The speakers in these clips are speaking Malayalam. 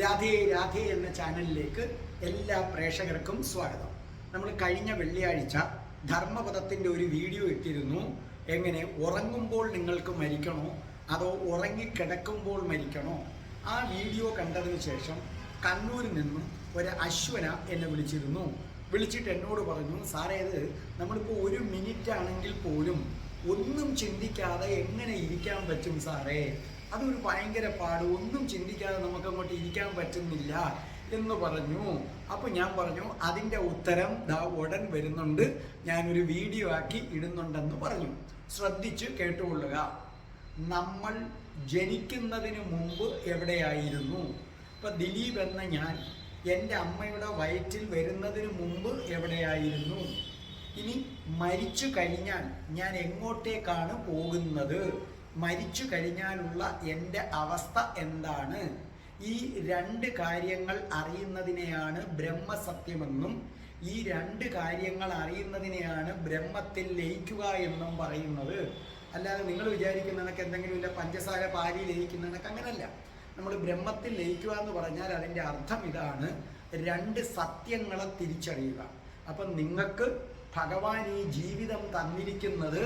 രാധേ രാധേ എന്ന ചാനലിലേക്ക് എല്ലാ പ്രേക്ഷകർക്കും സ്വാഗതം. നമ്മൾ കഴിഞ്ഞ വെള്ളിയാഴ്ച ധർമ്മപദത്തിന്റെ ഒരു വീഡിയോ ഇട്ടിരുന്നു. എങ്ങനെ? ഉറങ്ങുമ്പോൾ നിങ്ങൾക്ക് മരിക്കണോ? അതോ ഉറങ്ങിക്കിടക്കുമ്പോൾ മരിക്കണോ? ആ വീഡിയോ കണ്ടതിന് ശേഷം കണ്ണൂരിൽ നിന്നും ഒരു അശ്വന എന്നെ വിളിച്ചിരുന്നു. വിളിച്ചിട്ട് എന്നോട് പറഞ്ഞു സാറേ ഇത് നമ്മളിപ്പോൾ ഒരു മിനിറ്റ് ആണെങ്കിൽ പോലും ഒന്നും ചിന്തിക്കാതെ എങ്ങനെ ഇരിക്കാൻ പറ്റും സാറേ? അതൊരു ഭയങ്കര പാട്. ഒന്നും ചിന്തിക്കാതെ നമുക്ക് അങ്ങോട്ട് ഇരിക്കാൻ പറ്റുന്നില്ല എന്ന് പറഞ്ഞു. അപ്പോൾ ഞാൻ പറഞ്ഞു അതിന്റെ ഉത്തരം ദാ ഉടൻ വരുന്നുണ്ട്. ഞാനൊരു വീഡിയോ ആക്കി ഇടുന്നുണ്ടെന്ന് പറഞ്ഞു. ശ്രദ്ധിച്ച് കേട്ടുകൊള്ളുക. നമ്മൾ ജനിക്കുന്നതിന് മുമ്പ് എവിടെയായിരുന്നു? ഇപ്പൊ ദിലീപ് എന്ന ഞാൻ എന്റെ അമ്മയുടെ വയറ്റിൽ വരുന്നതിന് മുമ്പ് എവിടെയായിരുന്നു? ഇനി മരിച്ചു കഴിഞ്ഞാൽ ഞാൻ എങ്ങോട്ടേക്കാണ് പോകുന്നത്? മരിച്ചു കഴിഞ്ഞാലുള്ള എന്റെ അവസ്ഥ എന്താണ്? ഈ രണ്ട് കാര്യങ്ങൾ അറിയുന്നതിനെയാണ് ബ്രഹ്മസത്യമെന്നും ഈ രണ്ട് കാര്യങ്ങൾ അറിയുന്നതിനെയാണ് ബ്രഹ്മത്തിൽ ലയിക്കുക എന്നും പറയുന്നത്. അല്ലാതെ നിങ്ങൾ വിചാരിക്കുന്ന കണക്ക് എന്തെങ്കിലും ഇല്ല പഞ്ചസാര പാരി ലയിക്കുന്ന കണക്ക് അങ്ങനല്ല. നമ്മൾ ബ്രഹ്മത്തിൽ ലയിക്കുക എന്ന് പറഞ്ഞാൽ അതിന്റെ അർത്ഥം ഇതാണ് രണ്ട് സത്യങ്ങളെ തിരിച്ചറിയുക. അപ്പം നിങ്ങൾക്ക് ഭഗവാൻ ഈ ജീവിതം തന്നിരിക്കുന്നത്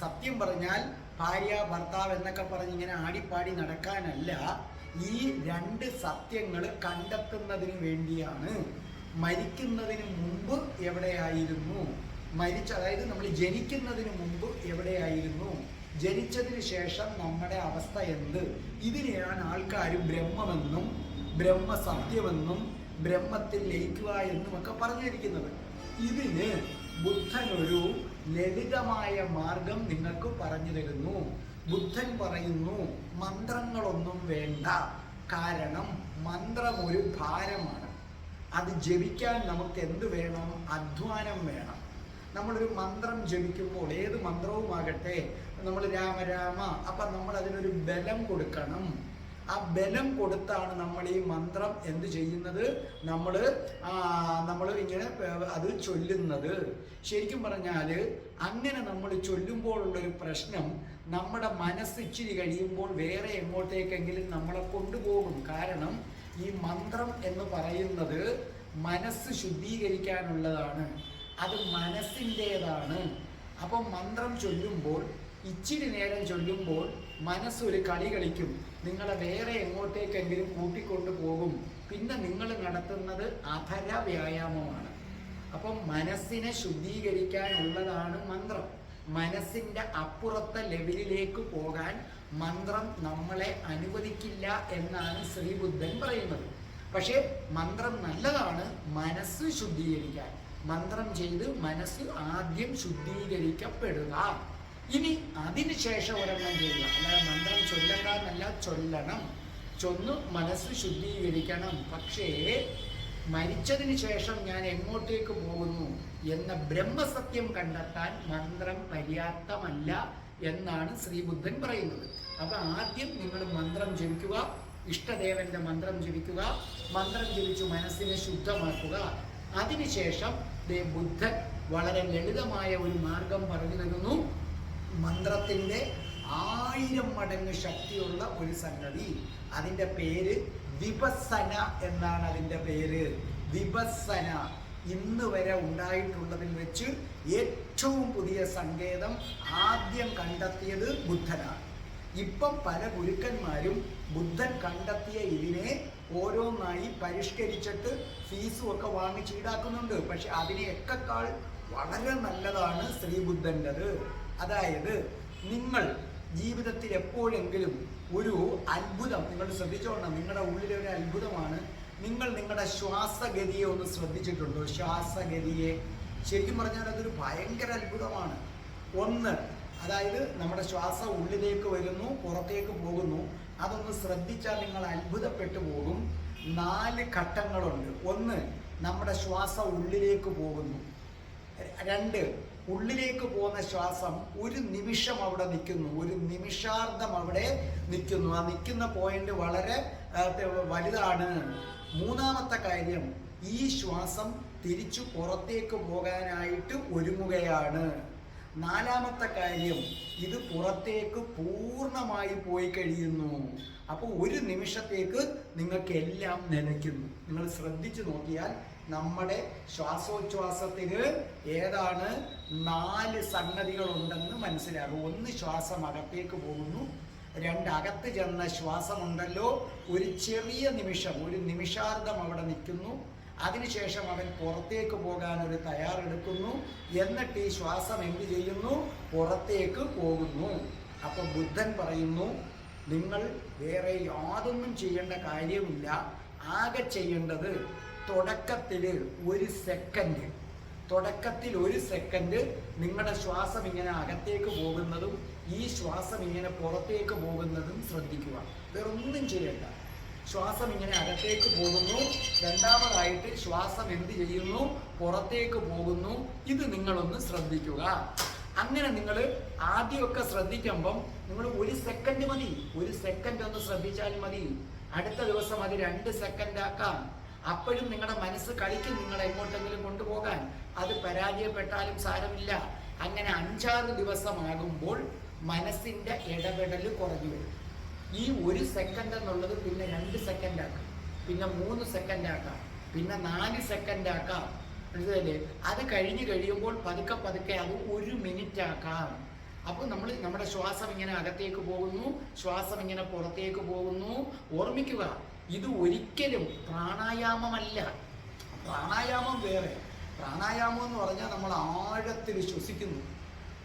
സത്യം പറഞ്ഞാൽ ഭാര്യ ഭർത്താവ് എന്നൊക്കെ പറഞ്ഞ് ഇങ്ങനെ ആടിപ്പാടി നടക്കാനല്ല ഈ രണ്ട് സത്യങ്ങൾ കണ്ടെത്തുന്നതിന് വേണ്ടിയാണ്. മരിക്കുന്നതിന് മുമ്പ് എവിടെയായിരുന്നു? മരിച്ച അതായത് നമ്മൾ ജനിക്കുന്നതിന് മുമ്പ് എവിടെയായിരുന്നു? ജനിച്ചതിന് ശേഷം നമ്മുടെ അവസ്ഥ എന്ത്? ഇതിനെയാണ് ആൾക്കാർ ബ്രഹ്മമെന്നും ബ്രഹ്മസത്യമെന്നും ബ്രഹ്മത്തിൽ ലയിക്കുക എന്നുമൊക്കെ പറഞ്ഞിരിക്കുന്നത്. ഇതിന് ബുദ്ധൻ ഒരു ലളിതമായ മാർഗം നിങ്ങൾക്ക് പറഞ്ഞു തരുന്നു. ബുദ്ധൻ പറയുന്നു മന്ത്രങ്ങളൊന്നും വേണ്ട. കാരണം മന്ത്രം ഒരു ഭാരമാണ്. അത് ജപിക്കാൻ നമുക്ക് എന്ത് വേണം? അധ്വാനം വേണം. നമ്മളൊരു മന്ത്രം ജപിക്കുമ്പോൾ ഏത് മന്ത്രവുമാകട്ടെ നമ്മൾ രാമ രാമ അപ്പം നമ്മൾ അതിനൊരു ബലം കൊടുക്കണം. ആ ബലം കൊടുത്താണ് നമ്മൾ ഈ മന്ത്രം എന്ത് ചെയ്യുന്നത്? നമ്മൾ നമ്മൾ ഇങ്ങനെ അത് ചൊല്ലുന്നത്. ശരിക്കും പറഞ്ഞാൽ അങ്ങനെ നമ്മൾ ചൊല്ലുമ്പോഴുള്ളൊരു പ്രശ്നം നമ്മുടെ മനസ്സ് ഇച്ചിരി കഴിയുമ്പോൾ വേറെ എങ്ങോട്ടേക്കെങ്കിലും നമ്മളെ കൊണ്ടുപോകും. കാരണം ഈ മന്ത്രം എന്ന് പറയുന്നത് മനസ്സ് ശുദ്ധീകരിക്കാനുള്ളതാണ്. അത് മനസ്സിന്റേതാണ്. അപ്പം മന്ത്രം ചൊല്ലുമ്പോൾ ഇച്ചിരി നേരം ചൊല്ലുമ്പോൾ മനസ്സൊരു കളി കളിക്കും. നിങ്ങളെ വേറെ എങ്ങോട്ടേക്കെങ്കിലും കൂട്ടിക്കൊണ്ടു പോകും. പിന്നെ നിങ്ങൾ നടത്തുന്നത് അധര വ്യായാമമാണ് അപ്പം മനസ്സിനെ ശുദ്ധീകരിക്കാനുള്ളതാണ് മന്ത്രം. മനസ്സിന്റെ അപ്പുറത്തെ ലെവലിലേക്ക് പോകാൻ മന്ത്രം നമ്മളെ അനുവദിക്കില്ല എന്നാണ് ശ്രീബുദ്ധൻ പറയുന്നത്. പക്ഷേ മന്ത്രം നല്ലതാണ് മനസ്സ് ശുദ്ധീകരിക്കാൻ. മന്ത്രം ചെയ്ത് മനസ്സ് ആദ്യം ശുദ്ധീകരിക്കപ്പെടുക. ഇനി അതിനുശേഷം ഒരെണ്ണം ചെയ്യുക. അല്ലാതെ മന്ത്രം ചൊല്ലണ്ട എന്നല്ല ചൊല്ലണം. ചൊന്ന് മനസ്സ് ശുദ്ധീകരിക്കണം. പക്ഷേ മരിച്ചതിന് ശേഷം ഞാൻ എങ്ങോട്ടേക്ക് പോകുന്നു എന്ന ബ്രഹ്മസത്യം കണ്ടെത്താൻ മന്ത്രം പര്യാപ്തമല്ല എന്നാണ് ശ്രീബുദ്ധൻ പറയുന്നത്. അപ്പൊ ആദ്യം നിങ്ങൾ മന്ത്രം ജപിക്കുക ഇഷ്ടദേവന്റെ മന്ത്രം ജപിക്കുക മന്ത്രം ജപിച്ചു മനസ്സിനെ ശുദ്ധമാക്കുക. അതിനുശേഷം ദേ ബുദ്ധൻ വളരെ ലളിതമായ ഒരു മാർഗം പറഞ്ഞു തരുന്നു. മന്ത്രത്തിന്റെ ആയിരം മടങ്ങ് ശക്തിയുള്ള ഒരു സംഗതി. അതിന്റെ പേര് വിപസന എന്നാണ് അതിന്റെ പേര്. വിപസന ഇന്ന് വരെ ഉണ്ടായിട്ടുള്ളതിൽ വെച്ച് ഏറ്റവും പുതിയ സങ്കേതം ആദ്യം കണ്ടെത്തിയത് ബുദ്ധനാണ്. ഇപ്പം പല ഗുരുക്കന്മാരും ബുദ്ധൻ കണ്ടെത്തിയ ഇതിനെ ഓരോന്നായി പരിഷ്കരിച്ചിട്ട് ഫീസും ഒക്കെ വാങ്ങിച്ച് ഈടാക്കുന്നുണ്ട്. പക്ഷെ അതിനെയൊക്കെക്കാൾ വളരെ നല്ലതാണ് ശ്രീബുദ്ധന്റെത്. അതായത് നിങ്ങൾ ജീവിതത്തിൽ എപ്പോഴെങ്കിലും ഒരു അത്ഭുതം നിങ്ങൾ ശ്രദ്ധിച്ചോണം നിങ്ങളുടെ ഉള്ളിലെ ഒരു അത്ഭുതമാണ്. നിങ്ങൾ നിങ്ങളുടെ ശ്വാസഗതിയെ ഒന്ന് ശ്രദ്ധിച്ചിട്ടുണ്ടോ? ശ്വാസഗതിയെ. ശരിക്കും പറഞ്ഞാൽ അതൊരു ഭയങ്കര അത്ഭുതമാണ്. ഒന്ന് അതായത് നമ്മുടെ ശ്വാസം ഉള്ളിലേക്ക് വരുന്നു പുറത്തേക്ക് പോകുന്നു. അതൊന്ന് ശ്രദ്ധിച്ചാൽ നിങ്ങൾ അത്ഭുതപ്പെട്ടു പോകും. നാല് ഘട്ടങ്ങളുണ്ട്. ഒന്ന് നമ്മുടെ ശ്വാസം ഉള്ളിലേക്ക് പോകുന്നു. രണ്ട് ഉള്ളിലേക്ക് പോകുന്ന ശ്വാസം ഒരു നിമിഷം അവിടെ നിൽക്കുന്നു. ഒരു നിമിഷാർദ്ധം അവിടെ നിൽക്കുന്നു. ആ നിൽക്കുന്ന പോയിന്റ് വളരെ വലുതാണ്. മൂന്നാമത്തെ കാര്യം ഈ ശ്വാസം തിരിച്ചു പുറത്തേക്ക് പോകാനായിട്ട് ഒരുങ്ങുകയാണ്. നാലാമത്തെ കാര്യം ഇത് പുറത്തേക്ക് പൂർണമായി പോയി കഴിയുന്നു. അപ്പോൾ ഒരു നിമിഷത്തേക്ക് നിങ്ങൾക്ക് എല്ലാം നിലയ്ക്കുന്നു നിങ്ങൾ ശ്രദ്ധിച്ചു നോക്കിയാൽ നമ്മുടെ ശ്വാസോച്ഛ്വാസത്തിന് ഏതാണ് നാല് സംഗതികൾ ഉണ്ടെന്ന് മനസ്സിലാകും. ഒന്ന് ശ്വാസം അകത്തേക്ക് പോകുന്നു രണ്ട് അകത്ത് ചെന്ന ശ്വാസമുണ്ടല്ലോ ഒരു ചെറിയ നിമിഷം ഒരു നിമിഷാർദ്ധം അവിടെ നിൽക്കുന്നു. അതിനുശേഷം അവൻ പുറത്തേക്ക് പോകാൻ ഒരു തയ്യാറെടുക്കുന്നു. എന്നിട്ട് ഈ ശ്വാസം എന്ത് ചെയ്യുന്നു? പുറത്തേക്ക് പോകുന്നു. അപ്പൊ ബുദ്ധൻ പറയുന്നു നിങ്ങൾ വേറെ യാതൊന്നും ചെയ്യേണ്ട കാര്യമില്ല. ആകെ ചെയ്യേണ്ടത് തുടക്കത്തിൽ ഒരു സെക്കൻഡ് തുടക്കത്തിൽ ഒരു സെക്കൻഡ് നിങ്ങളുടെ ശ്വാസം ഇങ്ങനെ അകത്തേക്ക് പോകുന്നതും ഈ ശ്വാസം ഇങ്ങനെ പുറത്തേക്ക് പോകുന്നതും ശ്രദ്ധിക്കുക. വേറൊന്നും ചെയ്യണ്ട. ശ്വാസം ഇങ്ങനെ അകത്തേക്ക് പോകുന്നു. രണ്ടാമതായിട്ട് ശ്വാസം എന്ത് ചെയ്യുന്നു? പുറത്തേക്ക് പോകുന്നു. ഇത് നിങ്ങളൊന്ന് ശ്രദ്ധിക്കുക. അങ്ങനെ നിങ്ങൾ ആദ്യമൊക്കെ ശ്രദ്ധിക്കുമ്പം നിങ്ങൾ ഒരു സെക്കൻഡ് മതി. ഒരു സെക്കൻഡ് ഒന്ന് ശ്രദ്ധിച്ചാൽ മതി. അടുത്ത ദിവസം അത് രണ്ട് സെക്കൻഡ് ആക്കാം. അപ്പോഴും നിങ്ങളുടെ മനസ്സ് കളിക്കും നിങ്ങളെ എങ്ങോട്ടെങ്കിലും കൊണ്ടുപോകാൻ. അത് പരാജയപ്പെട്ടാലും സാരമില്ല. അങ്ങനെ അഞ്ചാറ് ദിവസമാകുമ്പോൾ മനസ്സിന്റെ ഇടപെടൽ കുറഞ്ഞു വരും. ഈ ഒരു സെക്കൻഡ് എന്നുള്ളത് പിന്നെ രണ്ട് സെക്കൻഡ് ആക്കാം. പിന്നെ മൂന്ന് സെക്കൻഡ് ആക്കാം. പിന്നെ നാല് സെക്കൻഡ് ആക്കാം. മനസ്സിലല്ലേ അത് കഴിഞ്ഞ് കഴിയുമ്പോൾ പതുക്കെ പതുക്കെ അത് ഒരു മിനിറ്റ് ആക്കാം. അപ്പോൾ നമ്മൾ നമ്മുടെ ശ്വാസം ഇങ്ങനെ അകത്തേക്ക് പോകുന്നു. ശ്വാസം ഇങ്ങനെ പുറത്തേക്ക് പോകുന്നു. ഓർമ്മിക്കുക ഇത് ഒരിക്കലും പ്രാണായാമമല്ല. പ്രാണായാമം വേറെ. പ്രാണായാമം എന്ന് പറഞ്ഞാൽ നമ്മൾ ആഴത്തിൽ ശ്വസിക്കുന്നു.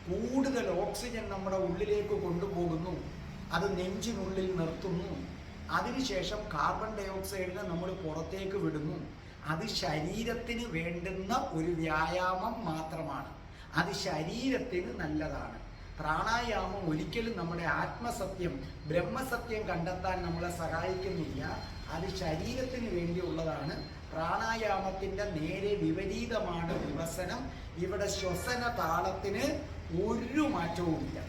കൂടുതൽ ഓക്സിജൻ നമ്മുടെ ഉള്ളിലേക്ക് കൊണ്ടുപോകുന്നു. അത് നെഞ്ചിനുള്ളിൽ നിർത്തുന്നു. അതിനുശേഷം കാർബൺ ഡൈ ഓക്സൈഡിനെ നമ്മൾ പുറത്തേക്ക് വിടുന്നു. അത് ശരീരത്തിന് വേണ്ടുന്ന ഒരു വ്യായാമം മാത്രമാണ്. അത് ശരീരത്തിന് നല്ലതാണ്. പ്രാണായാമം ഒരിക്കലും നമ്മുടെ ആത്മസത്യം ബ്രഹ്മസത്യം കണ്ടെത്താൻ നമ്മളെ സഹായിക്കുന്നില്ല. അത് ശരീരത്തിന് വേണ്ടിയുള്ളതാണ്. പ്രാണായാമത്തിന്റെ നേരെ വിപരീതമാണ് വിവസനം. ഇവിടെ ശ്വസന താളത്തിന് ഒരു മാറ്റവുമില്ല.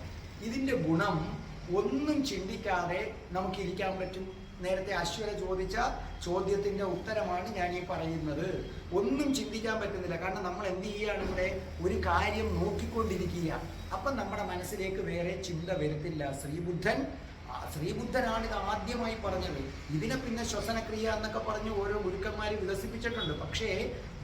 ഇതിന്റെ ഗുണം ഒന്നും ചിന്തിക്കാതെ നമുക്കിരിക്കാൻ പറ്റും. നേരത്തെ അശ്വര ചോദിച്ച ചോദ്യത്തിന്റെ ഉത്തരമാണ് ഞാൻ ഈ പറയുന്നത്. ഒന്നും ചിന്തിക്കാൻ പറ്റുന്നില്ല. കാരണം നമ്മൾ എന്ത് ചെയ്യുകയാണ് ഇവിടെ? ഒരു കാര്യം നോക്കിക്കൊണ്ടിരിക്കുക അപ്പം നമ്മുടെ മനസ്സിലേക്ക് വേറെ ചിന്ത വരത്തില്ല. ശ്രീബുദ്ധൻ ശ്രീബുദ്ധനാണ് ഇത് ആദ്യമായി പറഞ്ഞത്. ഇതിനെ പിന്നെ ശ്വസനക്രിയ എന്നൊക്കെ പറഞ്ഞ് ഓരോ ഗുരുക്കന്മാർ വികസിപ്പിച്ചിട്ടുണ്ട്. പക്ഷേ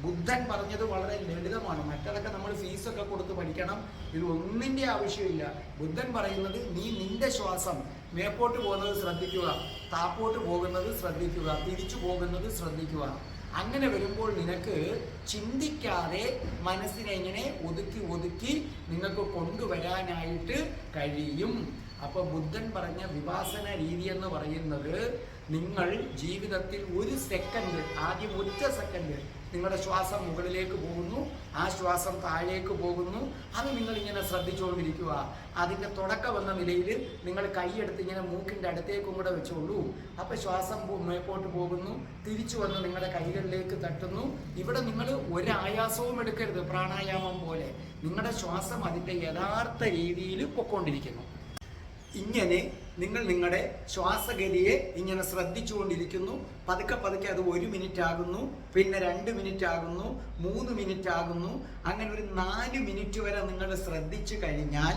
ബുദ്ധൻ പറഞ്ഞത് വളരെ ലളിതമാണ്. മറ്റതൊക്കെ നമ്മൾ ഫീസൊക്കെ കൊടുത്ത് പഠിക്കണം. ഇത് ഒന്നിന്റെ ആവശ്യമില്ല. ബുദ്ധൻ പറയുന്നത് നീ നിന്റെ ശ്വാസം മേപ്പോട്ട് പോകുന്നത് ശ്രദ്ധിക്കുക. താപ്പോട്ട് പോകുന്നത് ശ്രദ്ധിക്കുക. തിരിച്ചു പോകുന്നത് ശ്രദ്ധിക്കുക. അങ്ങനെ വരുമ്പോൾ നിനക്ക് ചിന്തിക്കാതെ മനസ്സിനെ ഇങ്ങനെ ഒതുക്കി ഒതുക്കി നിങ്ങൾക്ക് കൊണ്ടുവരാനായിട്ട് കഴിയും. അപ്പൊ ബുദ്ധൻ പറഞ്ഞ വിഭാസന രീതി എന്ന് പറയുന്നത് നിങ്ങൾ ജീവിതത്തിൽ ഒരു സെക്കൻഡ് ആദ്യം ഒറ്റ സെക്കൻഡ് നിങ്ങളുടെ ശ്വാസം മുകളിലേക്ക് പോകുന്നു. ആ ശ്വാസം താഴേക്ക് പോകുന്നു. അത് നിങ്ങൾ ഇങ്ങനെ ശ്രദ്ധിച്ചുകൊണ്ടിരിക്കുക. അതിന്റെ തുടക്കം എന്ന നിലയിൽ നിങ്ങൾ കൈയെടുത്ത് ഇങ്ങനെ മൂക്കിന്റെ അടുത്തേക്കും കൂടെ വെച്ചോളൂ. അപ്പോൾ ശ്വാസം മേപ്പോട്ട് പോകുന്നു. തിരിച്ചു വന്ന് നിങ്ങളുടെ കൈകളിലേക്ക് തട്ടുന്നു. ഇവിടെ നിങ്ങൾ ഒരു ആയാസവും എടുക്കരുത്. പ്രാണായാമം പോലെ. നിങ്ങളുടെ ശ്വാസം അതിന്റെ യഥാർത്ഥ രീതിയിൽ പൊക്കോണ്ടിരിക്കുന്നു ഇങ്ങനെ നിങ്ങൾ നിങ്ങളുടെ ശ്വാസഗതിയെ ഇങ്ങനെ ശ്രദ്ധിച്ചുകൊണ്ടിരിക്കുന്നു. പതുക്കെ പതുക്കെ അത് ഒരു മിനിറ്റ് ആകുന്നു പിന്നെ രണ്ട് മിനിറ്റ് ആകുന്നു മൂന്ന് മിനിറ്റ് ആകുന്നു. അങ്ങനെ ഒരു നാല് മിനിറ്റ് വരെ നിങ്ങൾ ശ്രദ്ധിച്ചു കഴിഞ്ഞാൽ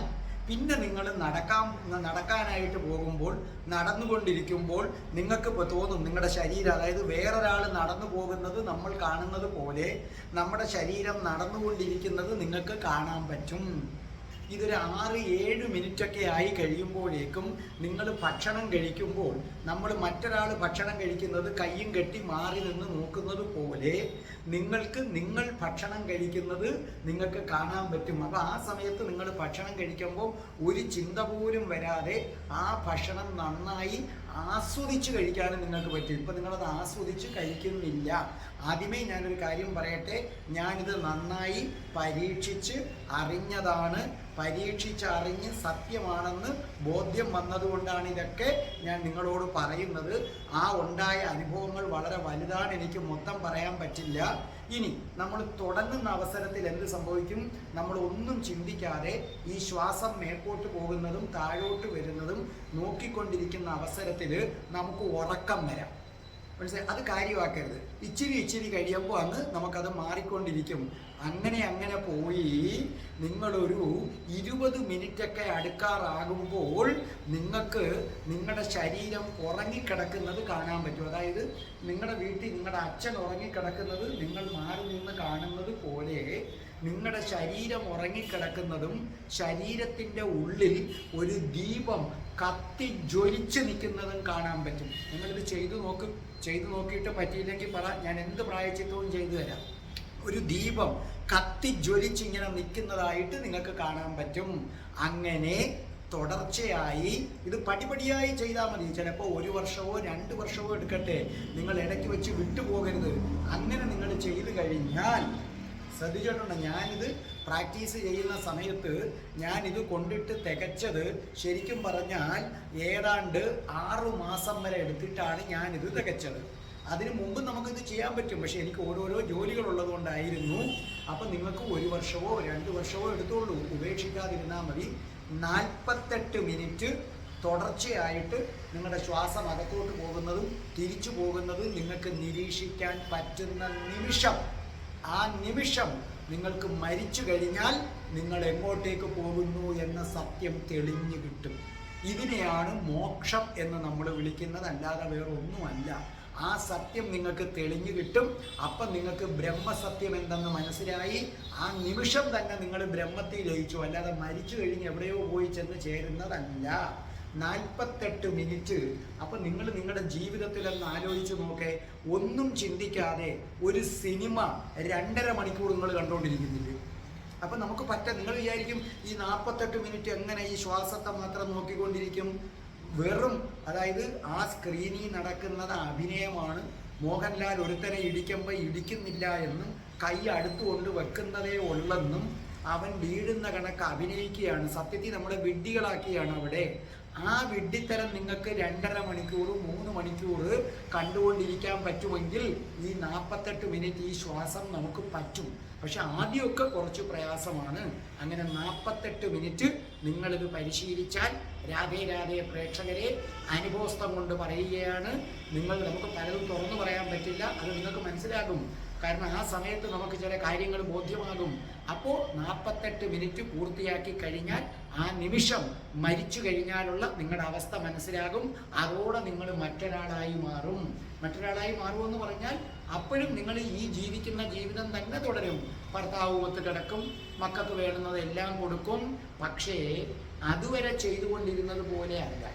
പിന്നെ നിങ്ങൾ നടക്കാൻ നടക്കാനായിട്ട് പോകുമ്പോൾ നടന്നുകൊണ്ടിരിക്കുമ്പോൾ നിങ്ങൾക്ക് ഇപ്പോൾ തോന്നും നിങ്ങളുടെ ശരീരം അതായത് വേറൊരാൾ നടന്നു പോകുന്നത് നമ്മൾ കാണുന്നത് പോലെ നമ്മുടെ ശരീരം നടന്നുകൊണ്ടിരിക്കുന്നത് നിങ്ങൾക്ക് കാണാൻ പറ്റും. ഇതൊരു ആറ് ഏഴ് മിനിറ്റൊക്കെ ആയി കഴിയുമ്പോഴേക്കും നിങ്ങൾ ഭക്ഷണം കഴിക്കുമ്പോൾ നമ്മൾ മറ്റൊരാൾ ഭക്ഷണം കഴിക്കുന്നത് കയ്യും കെട്ടി മാറി നിന്ന് നോക്കുന്നത് പോലെ നിങ്ങൾക്ക് നിങ്ങൾ ഭക്ഷണം കഴിക്കുന്നത് നിങ്ങൾക്ക് കാണാൻ പറ്റും. അപ്പോൾ ആ സമയത്ത് നിങ്ങൾ ഭക്ഷണം കഴിക്കുമ്പോൾ ഒരു ചിന്ത പോലും വരാതെ ആ ഭക്ഷണം നന്നായി ആസ്വദിച്ച് കഴിക്കാനും നിങ്ങൾക്ക് പറ്റും. ഇപ്പം നിങ്ങളത് ആസ്വദിച്ച് കഴിക്കുന്നില്ല. ആദ്യമേ ഞാനൊരു കാര്യം പറയട്ടെ? ഞാനിത് നന്നായി പരീക്ഷിച്ച് അറിഞ്ഞതാണ്. പരീക്ഷിച്ച് അറിഞ്ഞ് സത്യമാണെന്ന് ബോധ്യം വന്നതുകൊണ്ടാണ് ഇതൊക്കെ ഞാൻ നിങ്ങളോട് പറയുന്നത്. ആ ഉണ്ടായ അനുഭവങ്ങൾ വളരെ വലുതാണ്. എനിക്ക് മൊത്തം പറയാൻ പറ്റില്ല. ഇനി നമ്മൾ തുടങ്ങുന്ന അവസരത്തിൽ എന്ത് സംഭവിക്കും? നമ്മൾ ഒന്നും ചിന്തിക്കാതെ ഈ ശ്വാസം മേക്കോട്ട് പോകുന്നതും താഴോട്ട് വരുന്നതും നോക്കിക്കൊണ്ടിരിക്കുന്ന അവസരത്തിൽ നമുക്ക് ഉറക്കം വരാം. മനസ്സിലായി? അത് കാര്യമാക്കരുത്. ഇച്ചിരി ഇച്ചിരി കഴിയുമ്പോൾ അന്ന് നമുക്കത് മാറിക്കൊണ്ടിരിക്കും. അങ്ങനെ അങ്ങനെ പോയി നിങ്ങളൊരു ഇരുപത് മിനിറ്റൊക്കെ അടുക്കാറാകുമ്പോൾ നിങ്ങൾക്ക് നിങ്ങളുടെ ശരീരം ഉറങ്ങിക്കിടക്കുന്നത് കാണാൻ പറ്റും. അതായത് നിങ്ങളുടെ വീട്ടിൽ നിങ്ങളുടെ അച്ഛൻ ഉറങ്ങിക്കിടക്കുന്നത് നിങ്ങൾ മാറി നിന്ന് കാണുന്നത് പോലെ നിങ്ങളുടെ ശരീരം ഉറങ്ങിക്കിടക്കുന്നതും ശരീരത്തിന്റെ ഉള്ളിൽ ഒരു ദീപം കത്തി ജ്വലിച്ച് നിൽക്കുന്നതും കാണാൻ പറ്റും. നിങ്ങളിത് ചെയ്തു നോക്കും. ചെയ്തു നോക്കിയിട്ട് പറ്റിയില്ലെങ്കിൽ പറ ഞാൻ എന്ത് പ്രായച്ചിത്തവും ചെയ്തു തരാം. ഒരു ദീപം കത്തി ജ്വലിച്ചിങ്ങനെ നിൽക്കുന്നതായിട്ട് നിങ്ങൾക്ക് കാണാൻ പറ്റും. അങ്ങനെ തുടർച്ചയായി ഇത് പടിപടിയായി ചെയ്താൽ മതി. ചിലപ്പോൾ ഒരു വർഷമോ രണ്ട് വർഷമോ എടുക്കട്ടെ. നിങ്ങൾ ഇടയ്ക്ക് വെച്ച് വിട്ടുപോകരുത്. അങ്ങനെ നിങ്ങൾ ചെയ്തു കഴിഞ്ഞാൽ ശ്രദ്ധിച്ചിട്ടുണ്ട് ഞാനിത് പ്രാക്ടീസ് ചെയ്യുന്ന സമയത്ത് ഞാൻ ഇത് കൊണ്ടിട്ട് തികച്ചത് ശരിക്കും പറഞ്ഞാൽ ഏതാണ്ട് ആറു മാസം വരെ എടുത്തിട്ടാണ് ഞാൻ ഇത് തികച്ചത്. അതിനു മുമ്പ് നമുക്കിത് ചെയ്യാൻ പറ്റും. പക്ഷെ എനിക്ക് ഓരോരോ ജോലികൾ ഉള്ളതുകൊണ്ടായിരുന്നു അപ്പം നിങ്ങൾക്ക് ഒരു വർഷമോ രണ്ട് വർഷമോ എടുത്തോളൂ ഉപേക്ഷിക്കാതിരുന്നാൽ മതി. നാൽപ്പത്തെട്ട് മിനിറ്റ് തുടർച്ചയായിട്ട് നിങ്ങളുടെ ശ്വാസം അകത്തോട്ട് പോകുന്നതും തിരിച്ചു പോകുന്നതും നിങ്ങൾക്ക് നിരീക്ഷിക്കാൻ പറ്റുന്ന നിമിഷം. ആ നിമിഷം നിങ്ങൾക്ക് മരിച്ചു കഴിഞ്ഞാൽ നിങ്ങൾ എങ്ങോട്ടേക്ക് പോകുന്നു എന്ന സത്യം തെളിഞ്ഞു കിട്ടും. ഇതിനെയാണ് മോക്ഷം എന്ന് നമ്മൾ വിളിക്കുന്നത്. അല്ലാതെ വേറെ ഒന്നുമല്ല. ആ സത്യം നിങ്ങൾക്ക് തെളിഞ്ഞു കിട്ടും. അപ്പം നിങ്ങൾക്ക് ബ്രഹ്മസത്യം എന്തെന്ന് മനസ്സിലായി? ആ നിമിഷം തന്നെ നിങ്ങൾ ബ്രഹ്മത്തിൽ ലയിച്ചു. അല്ലാതെ മരിച്ചു കഴിഞ്ഞ് എവിടെയോ പോയി ചെന്ന് ചേരുന്നതല്ല. നാൽപ്പത്തെട്ട് മിനിറ്റ്. അപ്പൊ നിങ്ങൾ നിങ്ങളുടെ ജീവിതത്തിൽ ഒന്ന് ആലോചിച്ച് നോക്കേ. ഒന്നും ചിന്തിക്കാതെ ഒരു സിനിമ രണ്ടര മണിക്കൂർ നിങ്ങൾ കണ്ടുകൊണ്ടിരിക്കുന്നില്ലേ അപ്പൊ നമുക്ക് പറ്റ നിങ്ങൾ വിചാരിക്കും ഈ നാൽപ്പത്തെട്ട് മിനിറ്റ് എങ്ങനെ ഈ ശ്വാസത്തെ മാത്രം നോക്കിക്കൊണ്ടിരിക്കും? വെറും അതായത് ആ സ്ക്രീനിൽ നടക്കുന്നത് അഭിനയമാണ്. മോഹൻലാൽ ഒരുത്തനെ ഇടിക്കുമ്പോൾ ഇടിക്കുന്നില്ല എന്നും കൈ അടുത്തുകൊണ്ട് വെക്കുന്നതേ ഉള്ളെന്നും അവൻ വീഴുന്ന കണക്ക് അഭിനയിക്കുകയാണ്. സത്യത്തിൽ നമ്മളെ വിഡ്ഢികളാക്കിയാണ് അവിടെ. ആ വിഡ്ഢിത്തരം നിങ്ങൾക്ക് രണ്ടര മണിക്കൂർ മൂന്ന് മണിക്കൂർ കണ്ടുകൊണ്ടിരിക്കാൻ പറ്റുമെങ്കിൽ ഈ നാൽപ്പത്തെട്ട് മിനിറ്റ് ഈ ശ്വാസം നമുക്ക് പറ്റും. പക്ഷെ ആദ്യമൊക്കെ കുറച്ച് പ്രയാസമാണ്. അങ്ങനെ നാൽപ്പത്തെട്ട് മിനിറ്റ് നിങ്ങളിത് പരിശീലിച്ചാൽ രാധേ രാധേ പ്രേക്ഷകരെ അനുഭവസ്ഥം കൊണ്ട് പറയുകയാണ്. നിങ്ങൾ നമുക്ക് പലതും തുറന്നു പറയാൻ പറ്റില്ല അത് നിങ്ങൾക്ക് മനസ്സിലാകും. കാരണം ആ സമയത്ത് നമുക്ക് ചില കാര്യങ്ങൾ ബോധ്യമാകും. അപ്പോൾ നാൽപ്പത്തെട്ട് മിനിറ്റ് പൂർത്തിയാക്കി കഴിഞ്ഞാൽ ആ നിമിഷം മരിച്ചു കഴിഞ്ഞാലുള്ള നിങ്ങളുടെ അവസ്ഥ മനസ്സിലാകും. അതോടെ നിങ്ങൾ മറ്റൊരാളായി മാറും. മറ്റൊരാളായി മാറുമെന്ന് പറഞ്ഞാൽ അപ്പോഴും നിങ്ങൾ ഈ ജീവിക്കുന്ന ജീവിതം തന്നെ തുടരും. ഭർത്താവ് ഒത്ത് കിടക്കും മക്കൾക്ക് വേണ്ടുന്നതെല്ലാം കൊടുക്കും. പക്ഷേ അതുവരെ ചെയ്തുകൊണ്ടിരുന്നത് പോലെ അല്ല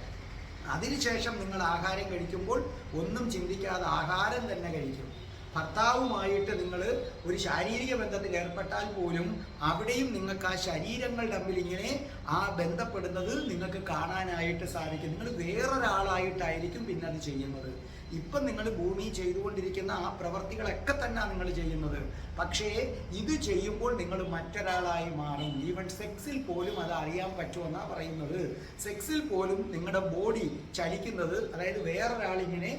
അതിനുശേഷം നിങ്ങൾ ആഹാരം കഴിക്കുമ്പോൾ ഒന്നും ചിന്തിക്കാതെ ആഹാരം തന്നെ കഴിക്കും. ഭർത്താവുമായിട്ട് നിങ്ങൾ ഒരു ശാരീരിക ബന്ധത്തിൽ ഏർപ്പെട്ടാൽ പോലും അവിടെയും നിങ്ങൾക്ക് ആ ശരീരങ്ങൾ തമ്മിൽ ഇങ്ങനെ ആ ബന്ധപ്പെടുന്നത് നിങ്ങൾക്ക് കാണാനായിട്ട് സാധിക്കും. നിങ്ങൾ വേറൊരാളായിട്ടായിരിക്കും പിന്നെ അത് ചെയ്യുന്നത്. ഇപ്പം നിങ്ങൾ ഭൂമി ചെയ്തുകൊണ്ടിരിക്കുന്ന ആ പ്രവർത്തികളൊക്കെ തന്നെ നിങ്ങൾ ചെയ്യുന്നത്. പക്ഷേ ഇത് ചെയ്യുമ്പോൾ നിങ്ങൾ മറ്റൊരാളായി മാറും. ഈവൻ സെക്സിൽ പോലും അത് അറിയാൻ പറ്റുമെന്നാണ് പറയുന്നത്. സെക്സിൽ പോലും നിങ്ങളുടെ ബോഡി ചലിക്കുന്നത് അതായത് വേറൊരാളിങ്ങനെ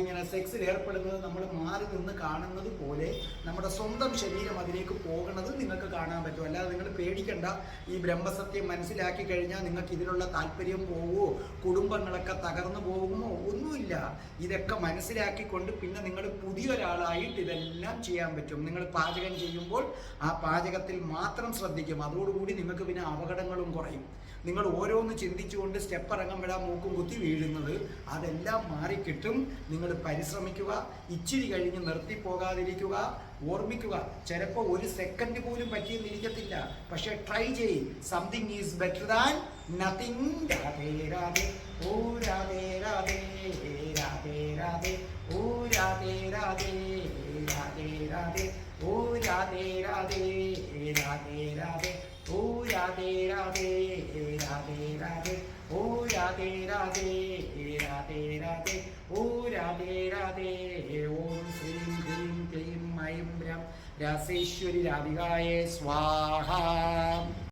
ഇങ്ങനെ സെക്സിൽ ഏർപ്പെടുന്നത് നമ്മൾ മാറി നിന്ന് കാണുന്നത് പോലെ നമ്മുടെ സ്വന്തം ശരീരം അതിലേക്ക് പോകുന്നത് നിങ്ങൾക്ക് കാണാൻ പറ്റും. അല്ലാതെ നിങ്ങൾ പേടിക്കേണ്ട. ഈ ബ്രഹ്മസത്യം മനസ്സിലാക്കി കഴിഞ്ഞാൽ നിങ്ങൾക്ക് ഇതിലുള്ള താല്പര്യം പോവുമോ കുടുംബങ്ങളൊക്കെ തകർന്നു പോകുമോ? ഒന്നുമില്ല. ഇതൊക്കെ മനസ്സിലാക്കിക്കൊണ്ട് പിന്നെ നിങ്ങൾ പുതിയൊരാളായിട്ട് ഇതെല്ലാം ചെയ്യാൻ പറ്റും. നിങ്ങൾ പാചകം ചെയ്യുമ്പോൾ ആ പാചകത്തിൽ മാത്രം ശ്രദ്ധിക്കും. അതോടുകൂടി നിങ്ങൾക്ക് പിന്നെ അപകടങ്ങളും കുറയും. നിങ്ങൾ ഓരോന്ന് ചിന്തിച്ചുകൊണ്ട് സ്റ്റെപ്പ് ഇറങ്ങുമ്പോഴാ മൂക്കും കുത്തി വീഴുന്നത് അതെല്ലാം മാറിക്കിട്ടും. നിങ്ങൾ പരിശ്രമിക്കുക ഇച്ചിരി കഴിഞ്ഞ് നിർത്തി പോകാതിരിക്കുക ഓർമ്മിക്കുക. ചിലപ്പോൾ ഒരു സെക്കൻഡ് പോലും പറ്റിയെന്നിരിക്കത്തില്ല പക്ഷേ ട്രൈ ചെയ് something is better than nothing ക്ലീം ഐം രം രാസേശ്വരി രാധികായേ സ്വാഹ